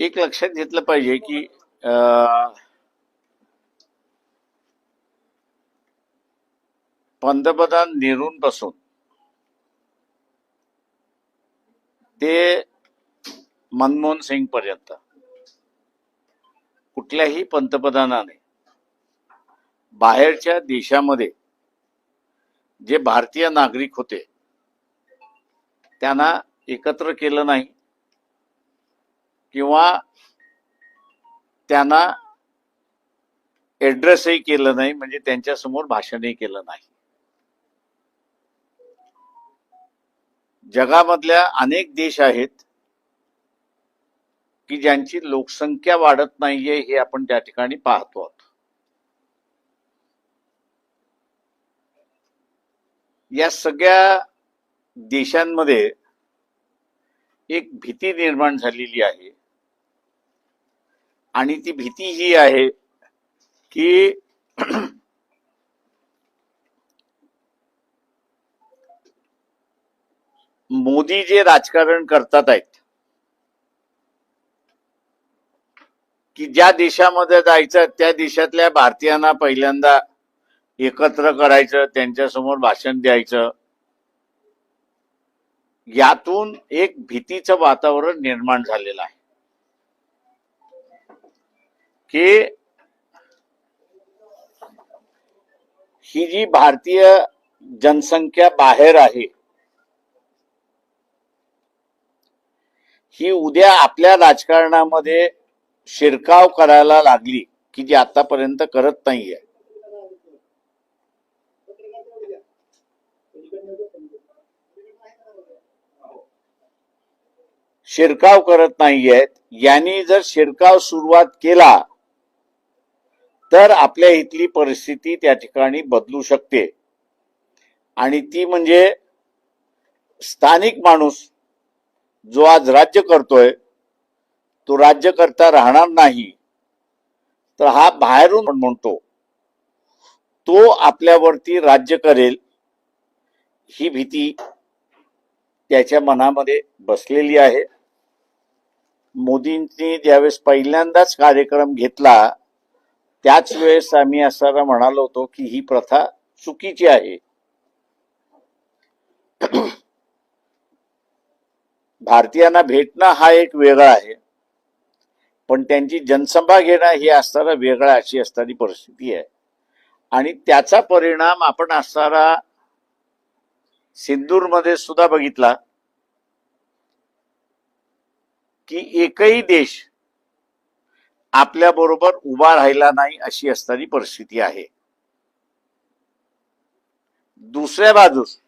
एक लक्षात घेतलं पाहिजे की अं, पंतप्रधान नेहरूंपासून ते मनमोहन सिंग पर्यंत कुठल्याही पंतप्रधानाने बाहेरच्या देशामध्ये जे भारतीय नागरिक होते त्यांना एकत्र केलं नाही. किंवा त्यांना ॲड्रेसही केलं नाही म्हणजे त्यांच्यासमोर भाषणही केलं नाही. जगामधल्या अनेक देश आहेत की ज्यांची लोकसंख्या वाढत नाहीये हे आपण त्या ठिकाणी पाहतो आहोत. या सगळ्या देशांमध्ये एक भीती निर्माण झालेली आहे. आणि ती भीती ही आहे की मोदी जे राजकारण करतात आहेत की ज्या देशामध्ये जायचं त्या देशातल्या भारतीयांना पहिल्यांदा एकत्र करायचं त्यांच्यासमोर भाषण द्यायचं यातून एक भीतीचं वातावरण निर्माण झालेलं आहे. की ही जी भारतीय जनसंख्या बाहेर आहे ही उद्या आपल्या राजकारणामध्ये शिरकाव करायला लागली की जी आतापर्यंत करत नाहीये. शिरकाव करत नाहीयेत. यांनी जर शिरकाव सुरुवात केला तर आपल्या इथली परिस्थिती त्या ठिकाणी बदलू शकते आणि ती म्हणजे स्थानिक माणूस जो आज राज्य करतोय तो राज्य करता राहणार नाही तर हा बाहेरून म्हणतो तो आपल्यावरती राज्य करेल ही भीती त्याच्या मनामध्ये बसलेली आहे. मोदींनी ज्यावेळेस पहिल्यांदाच कार्यक्रम घेतला त्याच वेळेस आम्ही असताना म्हणालो होतो की ही प्रथा चुकीची आहे. भारतीयांना भेटणं हा एक वेगळा आहे. पण त्यांची जनसभा घेणं ही असताना वेगळा अशी असणारी परिस्थिती आहे. आणि त्याचा परिणाम आपण असणारा सिंदूरमध्ये सुद्धा बघितला की एकही देश आपल्या बरोबर उभा राहिला नाही अशी असणारी परिस्थिती आहे. दुसऱ्या बाजूस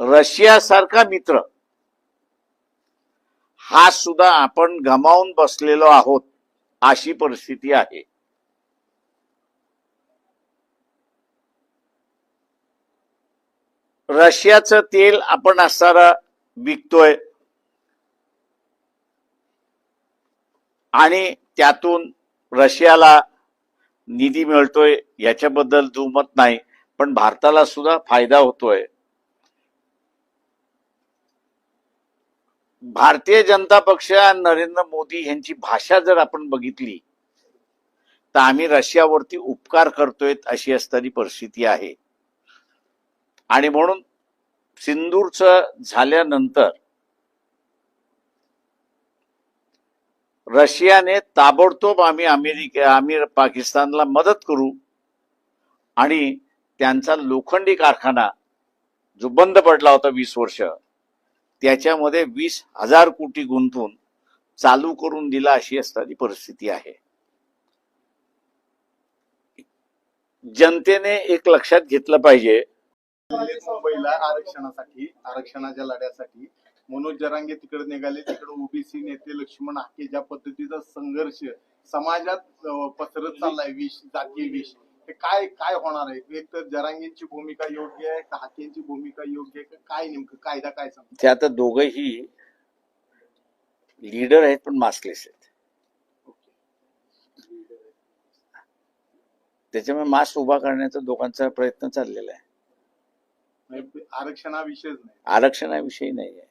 रशिया सारखा मित्र हा सुद्धा आपण गमावून बसलेलो आहोत अशी परिस्थिती आहे. रशियाचं तेल आपण असणारा विकतोय आणि त्यातून रशियाला निधी मिळतोय याच्याबद्दल दुमत नाही पण भारताला सुद्धा फायदा होतोय. भारतीय जनता पक्ष आणि नरेंद्र मोदी यांची भाषा जर आपण बघितली तर आम्ही रशियावरती उपकार करतोय अशी असणारी परिस्थिती आहे. आणि म्हणून सिंदूरचं झाल्यानंतर रशियाने ताबडतोब आम्ही अमेरिके आम्ही पाकिस्तानला मदत करू आणि त्यांचा लोखंडी कारखाना जो बंद पडला होता वीस वर्ष त्याच्यामध्ये वीस हजार कोटी गुंतवून चालू करून दिला अशी असणारी परिस्थिती आहे. जनतेने एक लक्षात घेतलं पाहिजे. मुंबईला आरक्षणासाठी आरक्षणाच्या लढ्यासाठी मनोज जरांगे तिकडे निघाले तिकडे ओबीसी नेते लक्ष्मण हाके ज्या पद्धतीचा संघर्ष समाजात पसरत चाललाय विष जातीय विष हे काय काय होणार आहे? एक तर जरांगेंची भूमिका योग्य आहे का हाकेंची भूमिका योग्य आहे का? काय नेमकं कायदा काय सांगतो? ते आता दोघंही लीडर आहेत पण मास्कलेस आहेत. त्याच्यामुळे मास्क उभा करण्याचा दोघांचा प्रयत्न चाललेला आहे. आरक्षणाविषयीच नाही. आरक्षणाविषयी नाही आहे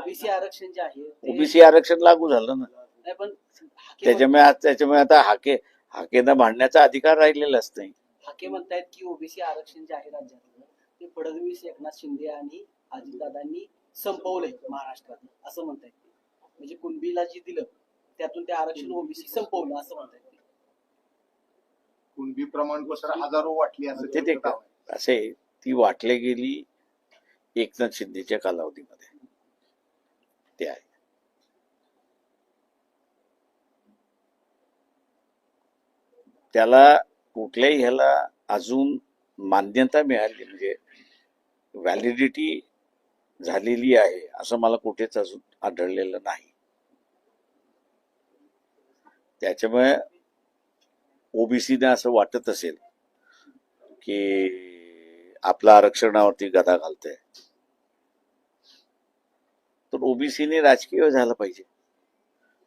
ओबीसी आरक्षण जे आहे ओबीसी आरक्षण लागू झालं ना नाही, पण त्याच्यामुळे आज- त्याच्यामुळे आता हाके हाकेनं भांडण्याचा अधिकार राहिलेलाच नाही हाके म्हणतायत की ओबीसी आरक्षण जे आहे राज्यातलं ते फडणवीस एकनाथ शिंदे आणि अजितदादांनी संपवलंय महाराष्ट्रात असं म्हणतायत ते. म्हणजे कुणबीला जे दिलं त्यातून ते आरक्षण ओबीसी संपवलं असं म्हणतायत ते. कुणबी प्रमाणपत्र हजारो वाटली असं. असे ती वाटली गेली एकनाथ शिंदेच्या कालावधीमध्ये ते आहे. त्याला कुठल्याही ह्याला अजून मान्यता मिळाली म्हणजे व्हॅलिडिटी झालेली आहे असं मला कुठेच अजून आढळलेलं नाही. त्याच्यामुळे ओबीसीने असं वाटत असेल की आपल्या आरक्षणावरती गदा घालतंय. तर ओबीसीने राजकीय झालं पाहिजे.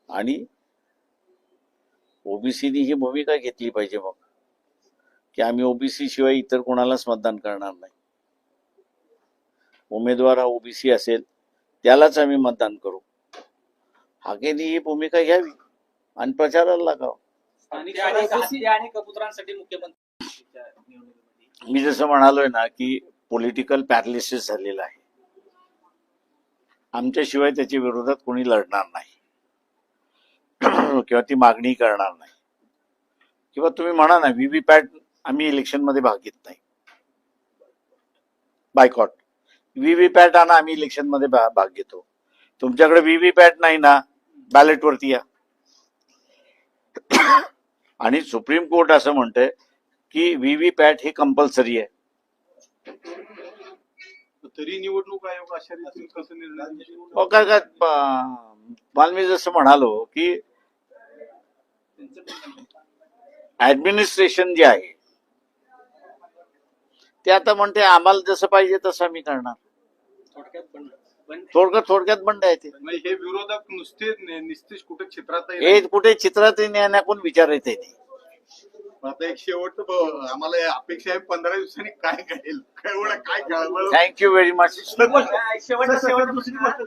आणि ओबीसीने ही भूमिका घेतली पाहिजे मग. की आम्ही ओबीसी शिवाय इतर कोणालाच मतदान करणार नाही. उमेदवार हा ओबीसी असेल त्यालाच आम्ही मतदान करू. हाकेने ही भूमिका घ्यावी आणि प्रचाराला लागावं. स्थानिक स्वराज्य हत्या आणि कबुतरांसाठी मुख्यमंत्र्यांच्या निवडणुकीमध्ये मी जसं म्हणालोय ना की पॉलिटिकल पॅरालिसिस झालेलं आहे. आमच्याशिवाय त्याच्या विरोधात कोणी लढणार नाही. किंवा ती मागणी करणार नाही. किंवा तुम्ही म्हणा ना व्हीव्हीपॅट आम्ही इलेक्शनमध्ये भाग घेत नाही. बायकॉट. पॅट आणा आम्ही इलेक्शनमध्ये भाग घेतो. तुमच्याकडे व्हीव्हीपॅट नाही ना बॅलेटवरती या. आणि सुप्रीम कोर्ट असं म्हणतंय की व्हीव्हीपॅट हे कंपल्सरी आहे. तरी निवडणूक आयोग अशा रीतीने कसं निर्णय? अहो, काय काय प- मला मी जसं म्हणालो की ऍडमिनिस्ट्रेशन जे आहे ते आता म्हणते आम्हाला जसं पाहिजे तसं आम्ही करणार. थोडक्यात पण पण थोडक्यात थोडक्यात बंड आहे ते. म्हणजे हे विरोधक नुसते निस्तेज कुठे क्षेत्रात हे कुठे चित्रात येण्याकून विचार येत नाही. आता एक शेवट आम्हाला अपेक्षा आहे पंधरा दिवसांनी काय घडेल? एवढं काय कळवळ थँक्यू व्हेरी मच शेवट शेवट दुसरी गोष्ट